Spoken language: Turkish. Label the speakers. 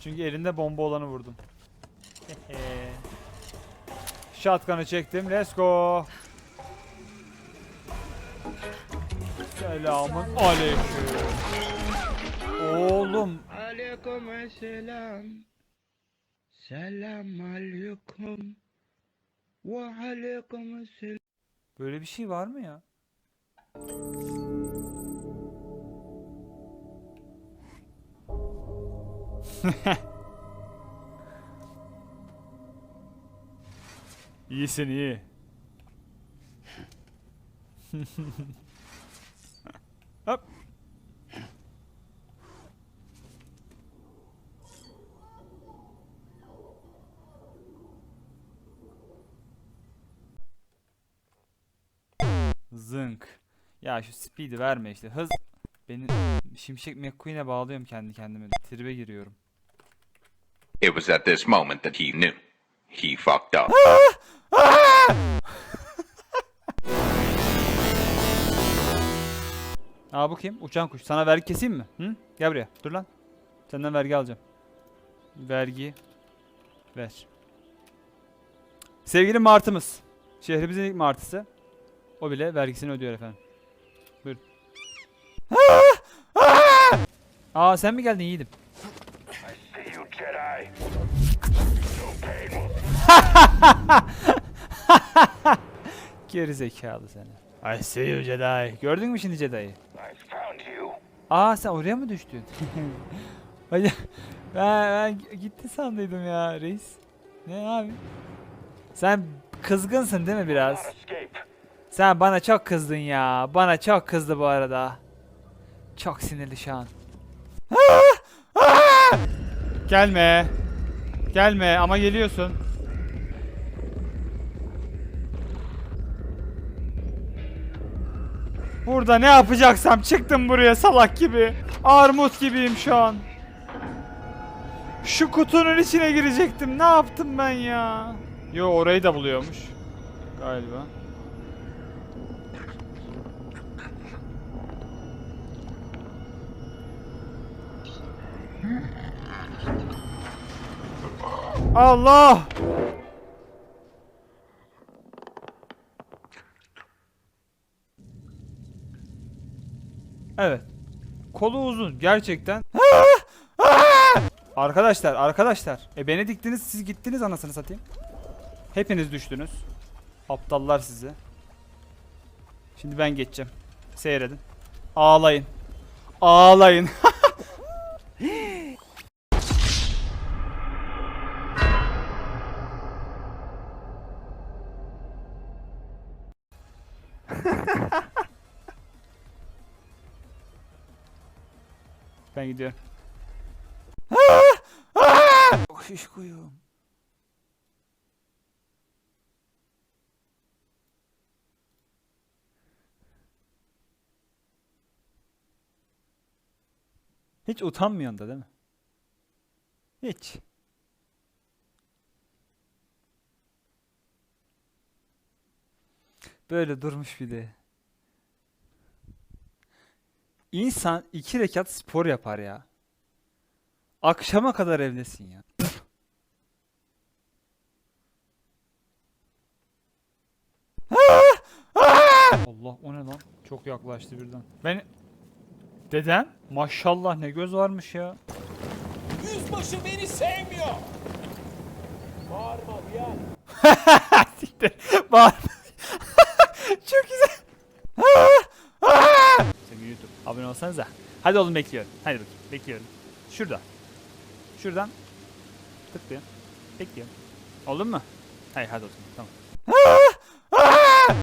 Speaker 1: Çünkü elinde bomba olanı vurdum. Shotgun'ı çektim. Let's go. Selamun aleyküm. Oğlum
Speaker 2: Aleyküm selam. Selam aleyküm. Ve aleyküm selam.
Speaker 1: böyle bir şey var mı ya? İyisin iyi. Hop. Zınk. Ya şu speed'i verme işte. Hız. Beni Şimşek McQueen'e bağlıyorum kendi kendime. Tribe giriyorum.
Speaker 3: It was at this moment that he knew. He fucked up.
Speaker 1: Aa bu kim? Uçan kuş. Sana vergi keseyim mi? Hı? Gel buraya. Dur lan. Senden vergi alacağım. Vergi. Ver. Sevgili martımız. Şehrimizin ilk martısı. O bile vergisini ödüyor efendim. Buyurun. Aa sen mi geldin yiğidim? Geri zekalı seni. I see you Jedi. Gördün mü şimdi Jedi'yi? Aa sen oraya mı düştün? Hadi ben, ben gitti sandıydım ya reis. Ne abi? Sen kızgınsın değil mi biraz? Sen bana çok kızdın ya. Bana çok kızdı bu arada. Çok sinirli şu an. Gelme. Gelme ama geliyorsun. Burada ne yapacaksam çıktım buraya salak gibi. Armut gibiyim şu an. Şu kutunun içine girecektim. Ne yaptım ben ya? Yo orayı da buluyormuş. Galiba. Allah! Evet. Kolu uzun gerçekten. arkadaşlar, arkadaşlar. E beni diktiniz, siz gittiniz anasını satayım. Hepiniz düştünüz. Aptallar sizi. Şimdi ben geçeceğim. Seyredin. Ağlayın. Ağlayın. Ben gidiyorum. Şiş kuyum. Hiç utanmıyorsun da değil mi? Hiç. Böyle durmuş bir de. İnsan iki rekat spor yapar ya. Akşama kadar evdesin ya. Allah o ne lan? Çok yaklaştı birden. Ben Dedem? Maşallah ne göz varmış ya.
Speaker 4: Yüzbaşı beni sevmiyor. Bağırma uyan.
Speaker 1: Siktir. Bağırma. Çok güzel. Sevgili YouTube. Abone olsanıza. Hadi oğlum bekliyorum. Hadi bakayım. Bekliyorum. Şurada. Şuradan. Tıklayın. Bekliyorum. Oldu mu? Hayır hadi o zaman. Tamam.